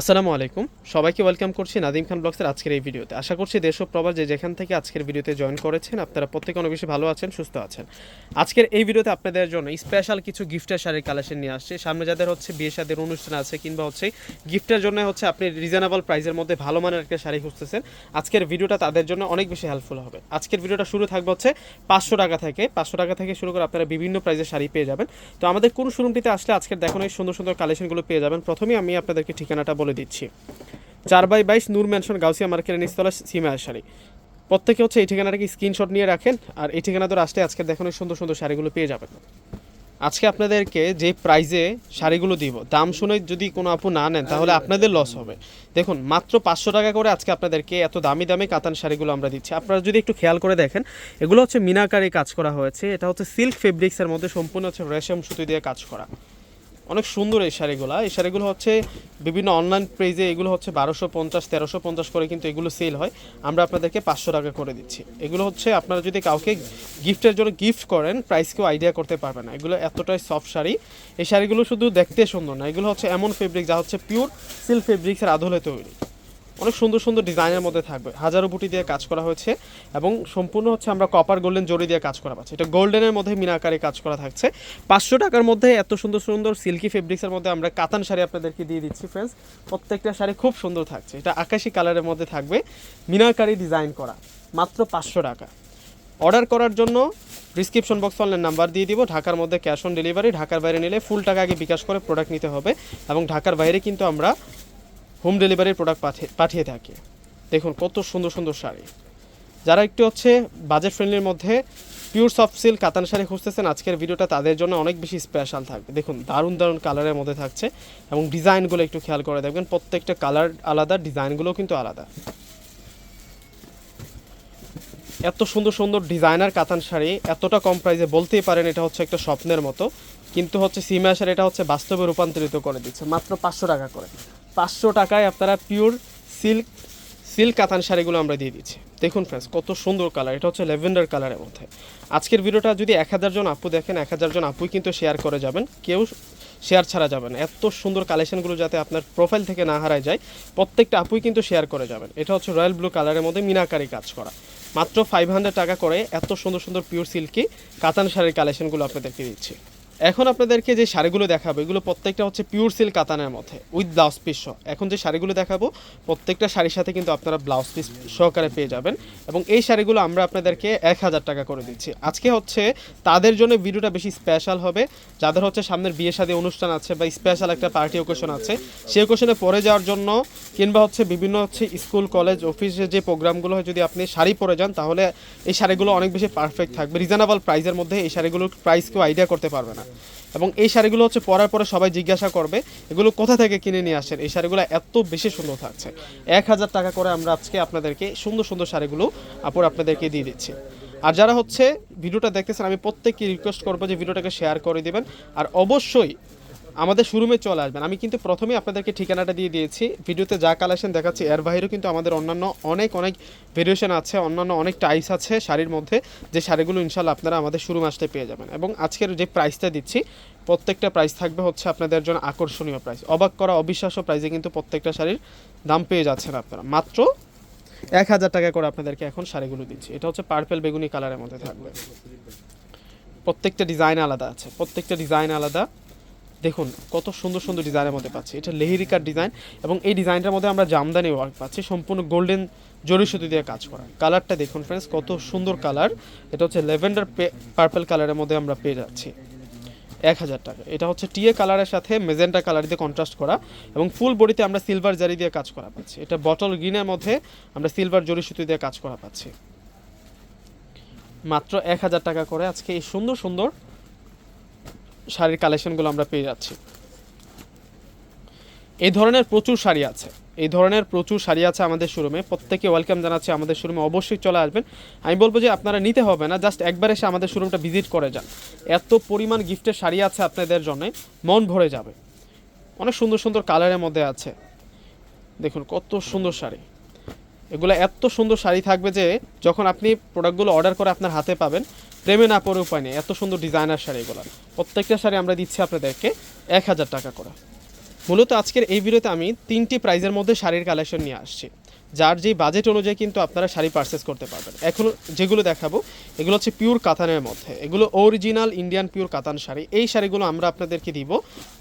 আসসালামু আলাইকুম। সবাইকে ওয়েলকাম করছি নাদিম খান ব্লগসের আজকের এই ভিডিওতে। আশা করছি দেশ ও প্রবাস যে যেখান থেকে আজকের ভিডিওতে জয়েন করেছেন, আপনারা প্রত্যেকে অনেক বেশি ভালো আছেন, সুস্থ আছেন। আজকের এই ভিডিওতে আপনাদের জন্য স্পেশাল কিছু গিফটের শাড়ির কালেকশন নিয়ে আসছে। সামনে যাদের হচ্ছে বিয়ে শাদের অনুষ্ঠান আছে কিংবা হচ্ছে গিফটের জন্য হচ্ছে আপনি রিজনেবল প্রাইসের মধ্যে ভালো মানের একটা শাড়ি খুঁজতেছেন, আজকের ভিডিওটা তাদের জন্য অনেক বেশি হেল্পফুল হবে। আজকের ভিডিওটা শুরু থাকবে হচ্ছে পাঁচশো টাকা থেকে। পাঁচশো টাকা থেকে শুরু করে আপনারা বিভিন্ন প্রাইসের শাড়ি পেয়ে যাবেন। তো আমাদের কোন শোরুমটিতে আসলে আজকের দেখানো এই সুন্দর সুন্দর কালেকশনগুলো পেয়ে যাবেন। প্রথমেই আমি আপনাদেরকে ঠিকানাটা বলে দিচ্ছি। চার বাই বাইশ নূর ম্যানশন গাউসিয়া মার্কেটের নিচতলা সীমার শাড়ি প্রত্যেকে হচ্ছে এই ঠিকানাটাকে স্ক্রিনশট নিয়ে রাখেন, আর এই ঠিকানা ধরে আসলে আজকে দেখানো সুন্দর সুন্দর শাড়িগুলো পেয়ে যাবেন। আজকে আপনাদেরকে যে প্রাইজে শাড়িগুলো দিব, দাম শুনে যদি কোনো আপু না নেন, তাহলে আপনাদের লস হবে। দেখুন, মাত্র পাঁচশো টাকা করে আজকে আপনাদেরকে এত দামি দামি কাতান শাড়িগুলো আমরা দিচ্ছি। আপনারা যদি একটু খেয়াল করে দেখেন, এগুলো হচ্ছে মিনাকারি কাজ করা হয়েছে। এটা হচ্ছে সিল্ক ফেব্রিক্সের মধ্যে সম্পূর্ণ হচ্ছে রেশম সুতি দিয়ে কাজ করা। অনেক সুন্দর এই শাড়িগুলো। এই শাড়িগুলো হচ্ছে বিভিন্ন অনলাইন প্রাইজে এগুলো হচ্ছে বারোশো পঞ্চাশ, তেরোশো পঞ্চাশ করে কিন্তু এগুলো সেল হয়। আমরা আপনাদেরকে পাঁচশো টাকা করে দিচ্ছি। এগুলো হচ্ছে আপনারা যদি কাউকে গিফটের জন্য গিফট করেন প্রাইস কেউ আইডিয়া করতে পারবে না। এগুলো এতটাই সফট শাড়ি। এই শাড়িগুলো শুধু দেখতে সুন্দর না। এগুলো হচ্ছে এমন ফেব্রিক যা হচ্ছে পিওর সিল্ক ফেব্রিক্সের আদলে তৈরি। অনেক সুন্দর সুন্দর ডিজাইনের মধ্যে থাকবে। হাজারো বুটি দিয়ে কাজ করা হয়েছে এবং সম্পূর্ণ হচ্ছে আমরা কপার গোল্ডেন জরি দিয়ে কাজ করা পাচ্ছি। এটা গোল্ডেনের মধ্যে মিনাকারে কাজ করা থাকছে। পাঁচশো টাকার মধ্যে এত সুন্দর সুন্দর সিল্কি ফেব্রিক্সের মধ্যে আমরা কাতান শাড়ি আপনাদেরকে দিয়ে দিচ্ছি ফ্রেন্ডস প্রত্যেকটা শাড়ি খুব সুন্দর থাকছে। এটা আকাশি কালারের মধ্যে থাকবে, মিনাকারি ডিজাইন করা। মাত্র পাঁচশো টাকা। অর্ডার করার জন্য ডিসক্রিপশন বক্স অনলাইন নাম্বার দিয়ে দিব। ঢাকার মধ্যে ক্যাশ অন ডেলিভারি ঢাকার বাইরে নিলে ফুল টাকা আগে বিকাশ করে প্রোডাক্ট নিতে হবে এবং ঢাকার বাইরে কিন্তু আমরা হোম ডেলিভারির প্রোডাক্ট পাঠিয়ে পাঠিয়ে থাকে। দেখুন, কত সুন্দর সুন্দর শাড়ি। যারা একটু হচ্ছে বাজেট ফ্রেন্ডলির মধ্যে পিওর সফট সিল্ক কাতান শাড়ি খুঁজতেছেন, আজকের ভিডিওটা তাদের জন্য অনেক বেশি স্পেশাল থাকবে। দেখুন, দারুণ দারুণ কালারের মধ্যে থাকছে এবং ডিজাইনগুলো একটু খেয়াল করে দেখবেন, প্রত্যেকটা কালার আলাদা ডিজাইনগুলোও কিন্তু আলাদা। এত সুন্দর সুন্দর ডিজাইনার কাতান শাড়ি, এতটা কম প্রাইসে বলতেই পারেন এটা হচ্ছে একটা স্বপ্নের মতো। কিন্তু হচ্ছে সিমা শাড়ি এটা হচ্ছে বাস্তবে রূপান্তরিত করে দিচ্ছে, মাত্র পাঁচশো টাকা করে। পাঁচশো টাকায় আপনারা পিওর সিল্ক সিল্ক কাতান শাড়িগুলো আমরা দিয়ে দিচ্ছি দেখুন ফ্রেন্ডস কত সুন্দর কালার এটা হচ্ছে ল্যাভেন্ডার কালারের মধ্যে। আজকের ভিডিওটা যদি এক হাজার জন আপু দেখেন, এক হাজার জন আপুই কিন্তু শেয়ার করে যাবেন, কেউ শেয়ার ছাড়া যাবে না। এত সুন্দর কালেকশনগুলো যাতে আপনার প্রোফাইল থেকে না হারায় যায়, প্রত্যেকটা আপুই কিন্তু শেয়ার করে যাবেন। এটা হচ্ছে রয়্যাল ব্লু কালারের মধ্যে মিনাকারি কাজ করা। মাত্র ফাইভ হান্ড্রেড টাকা করে এত সুন্দর সুন্দর পিওর সিল্কি কাতান শাড়ির কালেকশনগুলো আপনাদেরকে দিচ্ছি। এখন আপনাদেরকে যে শাড়িগুলো দেখাবো, এগুলো প্রত্যেকটা হচ্ছে পিওর সিল্ক কাতানের মধ্যে উইথ ব্লাউজ পিস সহ। এখন যে শাড়িগুলো দেখাবো, প্রত্যেকটা শাড়ির সাথে কিন্তু আপনারা ব্লাউজ পিস সহকারে পেয়ে যাবেন এবং এই শাড়িগুলো আমরা আপনাদেরকে এক হাজার টাকা করে দিচ্ছি। আজকে হচ্ছে তাদের জন্য ভিডিওটা বেশি স্পেশাল হবে। যাদের হচ্ছে সামনের বিয়ে শাদী অনুষ্ঠান আছে বা স্পেশাল একটা পার্টি ওকেশন আছে, সেই ওকেশনে পরে যাওয়ার জন্য কিংবা হচ্ছে বিভিন্ন হচ্ছে স্কুল কলেজ অফিসে যে প্রোগ্রামগুলো হয়, যদি আপনি শাড়ি পরে যান, তাহলে এই শাড়িগুলো অনেক বেশি পারফেক্ট থাকবে। রিজনেবল প্রাইসের মধ্যে এই শাড়িগুলোর প্রাইস কেউ আইডিয়া করতে পারবে না। এবং এই শাড়িগুলো হচ্ছে পরার পরে সবাই জিজ্ঞাসা করবে, এগুলো কোথা থেকে কিনে নিয়ে আসেন এই শাড়িগুলো এত বেশি সুন্দর থাকছে। এক হাজার টাকা করে আমরা আজকে আপনাদেরকে সুন্দর সুন্দর শাড়িগুলো আপুর আপনাদেরকে দিয়ে দিচ্ছি। আর যারা হচ্ছে ভিডিওটা দেখতেছেন, আমি প্রত্যেককে রিকোয়েস্ট করব যে ভিডিওটাকে শেয়ার করে দেবেন। আর অবশ্যই আমাদের শোরুমে চলে আসবেন। আমি কিন্তু প্রথমেই আপনাদেরকে ঠিকানাটা দিয়ে দিয়েছি। ভিডিওতে যা কালেকশন দেখাচ্ছি। এর বাইরেও কিন্তু আমাদের অন্যান্য অনেক অনেক ভেরিয়েশন আছে, অন্যান্য অনেক টাইপস আছে শাড়ির মধ্যে। যে শাড়িগুলো ইনশাল্লাহ আপনারা আমাদের শোরুম আসতে পেয়ে যাবেন। এবং আজকের যে প্রাইসটা দিচ্ছি, প্রত্যেকটা প্রাইস থাকবে হচ্ছে আপনাদের জন্য আকর্ষণীয় প্রাইস অবাক করা অবিশ্বাস্য প্রাইসে কিন্তু প্রত্যেকটা শাড়ির দাম পেয়ে যাচ্ছেন আপনারা। মাত্র এক হাজার টাকা করে আপনাদেরকে এখন শাড়িগুলো দিচ্ছি। এটা হচ্ছে পার্পেল বেগুনি কালারের মধ্যে থাকবে। প্রত্যেকটা ডিজাইন আলাদা আছে। প্রত্যেকটা ডিজাইন আলাদা। দেখুন, কত সুন্দর সুন্দর ডিজাইনের মধ্যে পাচ্ছি। এটা লেহেরিকার ডিজাইন এবং এই ডিজাইনটার মধ্যে আমরা জামদানি ওয়ার্ক পাচ্ছি। সম্পূর্ণ গোল্ডেন জরি সুতি দিয়ে কাজ করা। কালারটা দেখুন ফ্রেন্ডস কত সুন্দর কালার এটা হচ্ছে লেভেন্ডার পার্পল কালারের মধ্যে আমরা পেয়ে যাচ্ছি। এক হাজার টাকা। এটা হচ্ছে টিএ কালারের সাথে মেজেন্টা কালার দিয়ে কন্ট্রাস্ট করা এবং ফুল বডিতে আমরা সিলভার জারি দিয়ে কাজ করা পাচ্ছি। এটা বটল গ্রিনের মধ্যে আমরা সিলভার জরি সুতি দিয়ে কাজ করা পাচ্ছি। মাত্র এক হাজার টাকা করে আজকে এই সুন্দর সুন্দর শাড়ির কালেকশনগুলো আমরা পেয়ে যাচ্ছি। এই ধরনের প্রচুর শাড়ি আছে। এই ধরনের প্রচুর শাড়ি আছে আমাদের শোরুমে প্রত্যেকে ওয়েলকাম জানাচ্ছি আমাদের শোরুমে অবশ্যই চলে আসবেন। আমি বলব যে আপনারা নিতে হবে না জাস্ট একবার এসে আমাদের শোরুমটা ভিজিট করে যান। এত পরিমাণ গিফটের শাড়ি আছে আপনাদের জন্য, মন ভরে যাবে। অনেক সুন্দর সুন্দর কালারের মধ্যে আছে। দেখুন, কত সুন্দর শাড়ি। এগুলো এত সুন্দর শাড়ি থাকবে যে, যখন আপনি প্রোডাক্টগুলো অর্ডার করে আপনার হাতে পাবেন প্রেমে না পড়ে উপায় নেই। এত সুন্দর ডিজাইনার শাড়ি এগুলো। প্রত্যেকটা শাড়ি আমরা দিচ্ছি আপনাদেরকে এক হাজার টাকা করে। মূলত আজকের এই ভিডিওতে আমি তিনটি প্রাইজের মধ্যে শাড়ির কালেকশন নিয়ে আসছি। যার যেই বাজেট অনুযায়ী কিন্তু আপনারা শাড়ি পারচেস করতে পারবেন। এখন যেগুলো দেখাবো, এগুলো হচ্ছে পিওর কাতানের মধ্যে। এগুলো অরিজিনাল ইন্ডিয়ান পিওর কাতান শাড়ি। এই শাড়িগুলো আমরা আপনাদেরকে দিব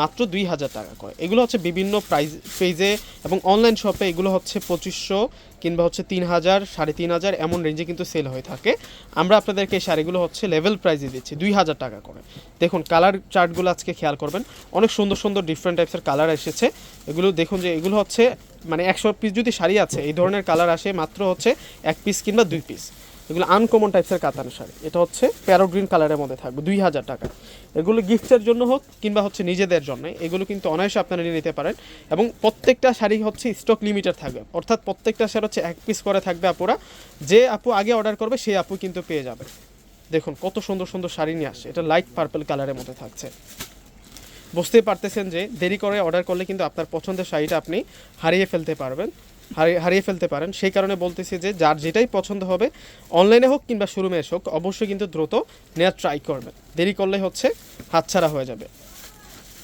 মাত্র দুই হাজার টাকা করে। এগুলো হচ্ছে বিভিন্ন প্রাইজ পেজে এবং অনলাইন শপে এগুলো হচ্ছে পঁচিশশো কিংবা হচ্ছে তিন হাজার, সাড়ে তিন হাজার এমন রেঞ্জে কিন্তু সেল হয়ে থাকে। আমরা আপনাদেরকে এই শাড়িগুলো হচ্ছে লেভেল প্রাইসে দিচ্ছি, দুই হাজার টাকা করে। দেখুন কালার চার্টগুলো আজকে খেয়াল করবেন। অনেক সুন্দর সুন্দর ডিফারেন্ট টাইপসের কালার এসেছে। এগুলো দেখুন যে এগুলো হচ্ছে মানে একশো পিস যদি শাড়ি আছে, এই ধরনের কালার আসে মাত্র হচ্ছে এক পিস কিংবা দুই পিস এগুলো আনকমন টাইপসের কাতান শাড়ি। এটা হচ্ছে প্যারো গ্রিন কালারের মধ্যে থাকবে, দুই হাজার টাকা। এগুলো গিফটের জন্য হোক কিংবা হচ্ছে নিজেদের জন্য, এগুলো কিন্তু অনায়াসে আপনারা নিয়ে নিতে পারেন। এবং প্রত্যেকটা শাড়ি হচ্ছে স্টক লিমিটেড থাকবে। অর্থাৎ প্রত্যেকটা শাড়ি হচ্ছে এক পিস করে থাকবে আপুরা। যে আপু আগে অর্ডার করবে, সেই আপু কিন্তু পেয়ে যাবে। দেখুন, কত সুন্দর সুন্দর শাড়ি নিয়ে আসছে। এটা লাইট পার্পল কালারের মধ্যে থাকছে। বুঝতেই পারতেছেন যে দেরি করে অর্ডার করলে কিন্তু আপনার পছন্দের শাড়িটা আপনি হারিয়ে ফেলতে পারবেন হারিয়ে হারিয়ে ফেলতে পারেন। সেই কারণে বলতেছি যে যার যেটাই পছন্দ হবে অনলাইনে হোক কিংবা শোরুমে হোক, অবশ্যই কিন্তু দ্রুত নেওয়ার ট্রাই করবেন। দেরি করলে হচ্ছে হাতছাড়া হয়ে যাবে।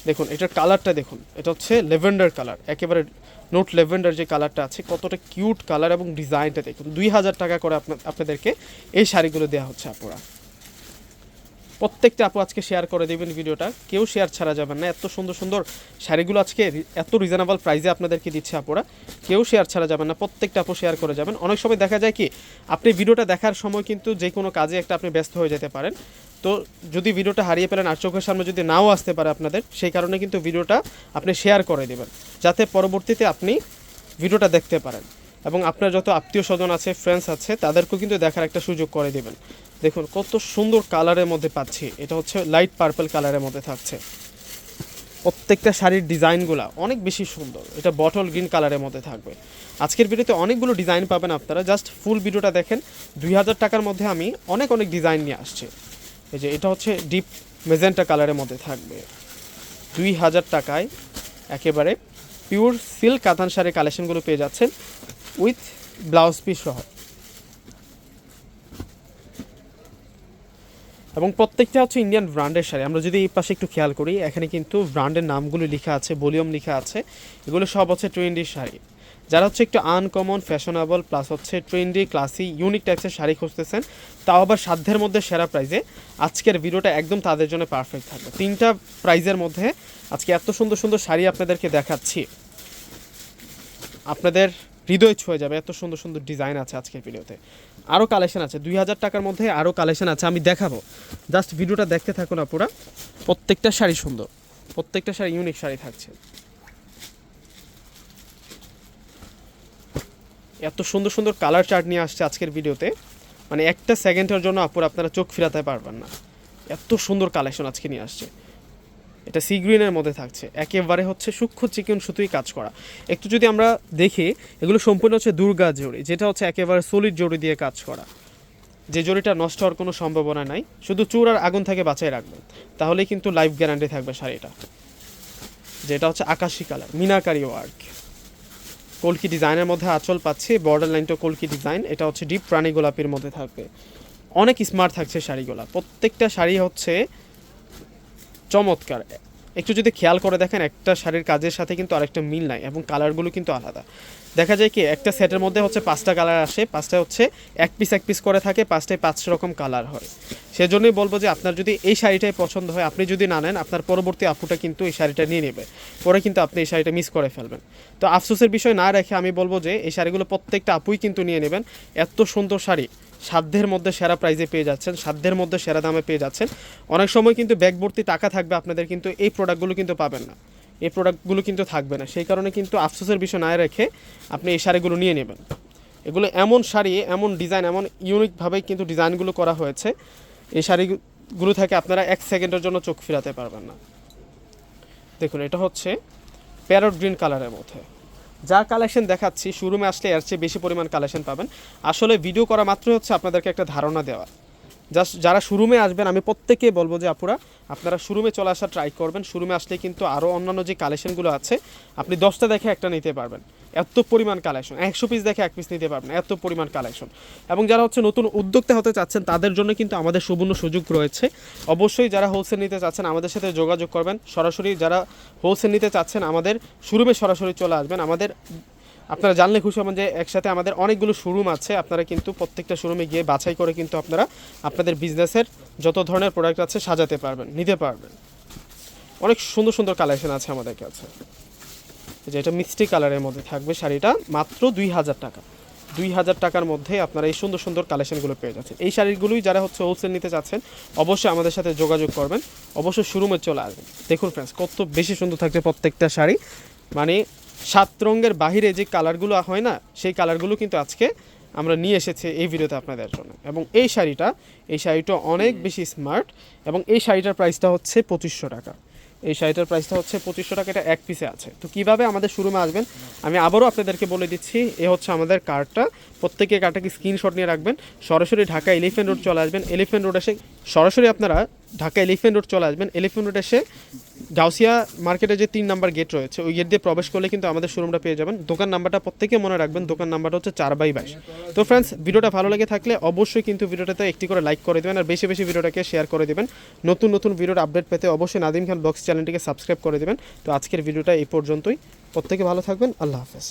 দেখুন, এটার কালারটা দেখুন। এটা হচ্ছে লেভেন্ডার কালার একেবারে নোট লেভেন্ডার যে কালারটা আছে, কতটা কিউট কালার এবং ডিজাইনটা দেখুন। দুই হাজার টাকা করে আপনা- আপনাদেরকে এই শাড়িগুলো দেওয়া হচ্ছে আপুরা। প্রত্যেকটা আপু আজকে শেয়ার করে দেবেন ভিডিওটা। কেউ শেয়ার ছাড়া যাবেন না। এত সুন্দর সুন্দর শাড়িগুলো আজকে এত রিজনেবল প্রাইসে আপনাদেরকে দিচ্ছে আপুরা। কেউ শেয়ার ছাড়া যাবেন না। প্রত্যেকটা আপু শেয়ার করে যাবেন। অনেক সময় দেখা যায় কি, আপনি ভিডিওটা দেখার সময় কিন্তু যে কোনো কাজে একটা আপনি ব্যস্ত হয়ে যেতে পারেন। তো যদি ভিডিওটা হারিয়ে ফেলেন আর চোখের সামনে যদি নাও আসতে পারে আপনাদের, সেই কারণে কিন্তু ভিডিওটা আপনি শেয়ার করে দেবেন। যাতে পরবর্তীতে আপনি ভিডিওটা দেখতে পারেন। এবং আপনার যত আত্মীয় স্বজন আছে ফ্রেন্ডস আছে, তাদেরকেও কিন্তু দেখার একটা সুযোগ করে দেবেন। দেখুন, কত সুন্দর কালারের মধ্যে পাচ্ছি। এটা হচ্ছে লাইট পার্পল কালারের মধ্যে থাকছে। প্রত্যেকটা শাড়ির ডিজাইনগুলো অনেক বেশি সুন্দর। এটা বটল গ্রিন কালারের মধ্যে থাকবে। আজকের ভিডিওতে অনেকগুলো ডিজাইন পাবেন আপনারা। জাস্ট ফুল ভিডিওটা দেখেন। দুই হাজার টাকার মধ্যে আমি অনেক অনেক ডিজাইন নিয়ে আসছি। এই যে এটা হচ্ছে ডিপ মেজেন্টা কালারের মধ্যে থাকবে। দুই হাজার টাকায় একেবারে পিওর সিল্ক কাতান শাড়ির কালেকশনগুলো পেয়ে যাচ্ছেন। উইথ ব্লাউজ পিস সহ। এবং প্রত্যেকটা হচ্ছে ইন্ডিয়ান ব্র্যান্ডের শাড়ি। আমরা যদি এই পাশে একটু খেয়াল করি, এখানে কিন্তু ব্র্যান্ডের নামগুলো লেখা আছে ভলিউম লেখা আছে। এগুলো সব হচ্ছে ট্রেন্ডি শাড়ি। যারা হচ্ছে একটু আনকমন ফ্যাশনেবল প্লাস হচ্ছে ট্রেন্ডি ক্লাসি ইউনিক টাইপসের শাড়ি খুঁজতেছেন, তাও আবার সাধ্যের মধ্যে সেরা প্রাইজে আজকের ভিডিওটা একদম তাদের জন্য পারফেক্ট থাকবে। তিনটা প্রাইজের মধ্যে আজকে এত সুন্দর সুন্দর শাড়ি আপনাদেরকে দেখাচ্ছি। আপনাদের হৃদয় ছুঁয়ে যাবে। এত সুন্দর সুন্দর ডিজাইন আছে আজকের ভিডিওতে। আরও কালেকশন আছে। দুই হাজার টাকার মধ্যে আরও কালেকশন আছে। আমি দেখাবো। জাস্ট ভিডিওটা দেখতে থাকুন আপুরা। প্রত্যেকটা শাড়ি সুন্দর। প্রত্যেকটা শাড়ি ইউনিক শাড়ি থাকছে। এত সুন্দর সুন্দর কালার চার্ট নিয়ে আসছে আজকের ভিডিওতে। মানে একটা সেকেন্ডের জন্য আপুরা আপনারা চোখ ফিরাতে পারবেন না। এত সুন্দর কালেকশন আজকে নিয়ে আসছে। এটা সি গ্রিনের মধ্যে থাকছে। একেবারে হচ্ছে সূক্ষ্ম চিকন সুতোই কাজ করা। একটু যদি আমরা দেখি, এগুলো সম্পূর্ণ হচ্ছে দুর্গা জড়ি, যেটা হচ্ছে একেবারে সলিড জড়ি দিয়ে কাজ করা। যে জড়িটা নষ্ট হওয়ার কোনো সম্ভাবনা নাই, শুধু চুর আর আগুন থেকে বাঁচাই রাখবেন। তাহলেই কিন্তু লাইফ গ্যারান্টি থাকবে শাড়িটা। যেটা হচ্ছে আকাশি কালার মিনাকারি ওয়ার্ক কলকি ডিজাইনের মধ্যে আঁচল পাচ্ছি বর্ডার লাইনটা কলকি ডিজাইন এটা হচ্ছে ডিপ প্রাণী গোলাপির মধ্যে থাকবে। অনেক স্মার্ট থাকছে শাড়িগুলো। প্রত্যেকটা শাড়ি হচ্ছে চমৎকার। একটু যদি খেয়াল করে দেখেন, একটা শাড়ির কাজের সাথে কিন্তু আরেকটা মিল নাই এবং কালারগুলো কিন্তু আলাদা। দেখা যায় কি, একটা সেটের মধ্যে হচ্ছে পাঁচটা কালার আসে, পাঁচটা হচ্ছে এক পিস এক পিস করে থাকে, পাঁচটায় পাঁচ রকম কালার হয়। সেজন্যই বলব যে আপনার যদি এই শাড়িটাই পছন্দ হয়, আপনি যদি না নেন, আপনার পরবর্তী আপুটা কিন্তু এই শাড়িটা নিয়ে নেবে। পরে কিন্তু আপনি এই শাড়িটা মিস করে ফেলবেন। তো আফসোসের বিষয় না রেখে আমি বলব যে, এই শাড়িগুলো প্রত্যেকটা আপুই কিন্তু নিয়ে নেবেন। এত সুন্দর শাড়ি সাধ্যের মধ্যে সেরা প্রাইজে পেয়ে যাচ্ছেন, সাধ্যের মধ্যে সেরা দামে পেয়ে যাচ্ছেন। অনেক সময় কিন্তু ব্যাগ ভর্তি টাকা থাকবে, আপনাদের কিন্তু এই প্রোডাক্টগুলো কিন্তু পাবেন না। এই প্রোডাক্টগুলো কিন্তু থাকবে না। সেই কারণে কিন্তু আফসোসের বিষয় না রেখে আপনি এই শাড়িগুলো নিয়ে নেবেন। এগুলো এমন শাড়ি, এমন ডিজাইন এমন ইউনিকভাবে কিন্তু ডিজাইনগুলো করা হয়েছে। এই শাড়িগুলো থেকে আপনারা এক সেকেন্ডের জন্য চোখ ফিরাতে পারবেন না। দেখুন, এটা হচ্ছে প্যারট গ্রিন কালারের মধ্যে। যা কালেকশন দেখাচ্ছি শোরুমে আসলে এর চেয়ে বেশি পরিমাণ কালেকশন পাবেন। আসলে ভিডিও করা মাত্রই হচ্ছে আপনাদেরকে একটা ধারণা দেওয়া। জাস্ট যারা শোরুমে আসবেন, আমি প্রত্যেককে বলব যে, আপুরা, আপনারা শোরুমে চলে আসা ট্রাই করবেন। শোরুমে আসলে কিন্তু আরও অন্যান্য যে কালেকশনগুলো আছে, আপনি দশটা দেখে একটা নিতে পারবেন। এত পরিমাণ কালেকশন একশো পিস দেখে এক পিস নিতে পারবেন এত পরিমাণ কালেকশন এবং যারা হচ্ছে নতুন উদ্যোক্তা হতে চাচ্ছেন, তাদের জন্য কিন্তু আমাদের সুবর্ণ সুযোগ রয়েছে। অবশ্যই যারা হোলসেল নিতে চাচ্ছেন, আমাদের সাথে যোগাযোগ করবেন। সরাসরি যারা হোলসেল নিতে চাচ্ছেন, আমাদের শোরুমে সরাসরি চলে আসবেন। আমাদের, আপনারা জানলে খুশি হবেন যে একসাথে আমাদের অনেকগুলো শোরুম আছে। আপনারা কিন্তু প্রত্যেকটা শোরুমে গিয়ে বাছাই করে কিন্তু আপনারা আপনাদের বিজনেসের যত ধরনের প্রোডাক্ট আছে সাজাতে পারবেন, নিতে পারবেন। অনেক সুন্দর সুন্দর কালেকশন আছে আমাদের কাছে। যে এটা মিষ্টি কালারের মধ্যে থাকবে শাড়িটা, মাত্র দুই হাজার টাকা। দুই হাজার টাকার মধ্যে আপনারা এই সুন্দর সুন্দর কালেকশনগুলো পেয়ে যাচ্ছেন। এই শাড়িগুলোই যারা হচ্ছে হোলসেল নিতে চাচ্ছেন, অবশ্যই আমাদের সাথে যোগাযোগ করবেন। অবশ্যই শোরুমে চলে আসবেন। দেখুন ফ্রেন্ডস কত বেশি সুন্দর থাকছে প্রত্যেকটা শাড়ি। মানে সাত রঙের বাহিরে যে কালারগুলো হয় না, সেই কালারগুলো কিন্তু আজকে আমরা নিয়ে এসেছি এই ভিডিওতে আপনাদের জন্য। এবং এই শাড়িটা এই শাড়িটা অনেক বেশি স্মার্ট এবং এই শাড়িটার প্রাইসটা হচ্ছে পঁচিশশো টাকা। এই শাড়িটার প্রাইসটা হচ্ছে পঁচিশশো টাকা, এটা এক পিসে আছে। তো কীভাবে আমাদের শুরুমে আসবেন? আমি আবারও আপনাদেরকে বলে দিচ্ছি, এ হচ্ছে আমাদের কার্ডটা প্রত্যেকের কার্ডটাকে স্ক্রিনশট নিয়ে রাখবেন। সরাসরি ঢাকা এলিফেন্ট রোড চলে আসবেন। এলিফেন্ট রোড এসে সরাসরি আপনারা ঢাকা এলিফেন্ট রোড চলে আসবেন। এলিফেন্ট রোড এসে গাউসিয়া মার্কেটে যে তিন নাম্বার গেট রয়েছে, ওই গেট দিয়ে প্রবেশ করলে কিন্তু আমাদের শোরুমটা পেয়ে যাবেন। দোকান নাম্বারটা প্রত্যেকে মনে রাখবেন, দোকান নাম্বারটা হচ্ছে চার বাই বাইশ। তো ফ্রেন্ডস ভিডিওটা ভালো লেগে থাকলে অবশ্যই কিন্তু ভিডিওটাতে একটি করে লাইক করে দেবেন আর বেশি বেশি ভিডিওটাকে শেয়ার করে দেবেন। নতুন নতুন ভিডিওর আপডেট পেতে অবশ্যই নাদিম খান ব্লগস চ্যানেলটিকে সাবস্ক্রাইব করে দেবেন। তো আজকের ভিডিওটা এই পর্যন্তই। প্রত্যেকে ভালো থাকবেন, আল্লাহ হাফেজ।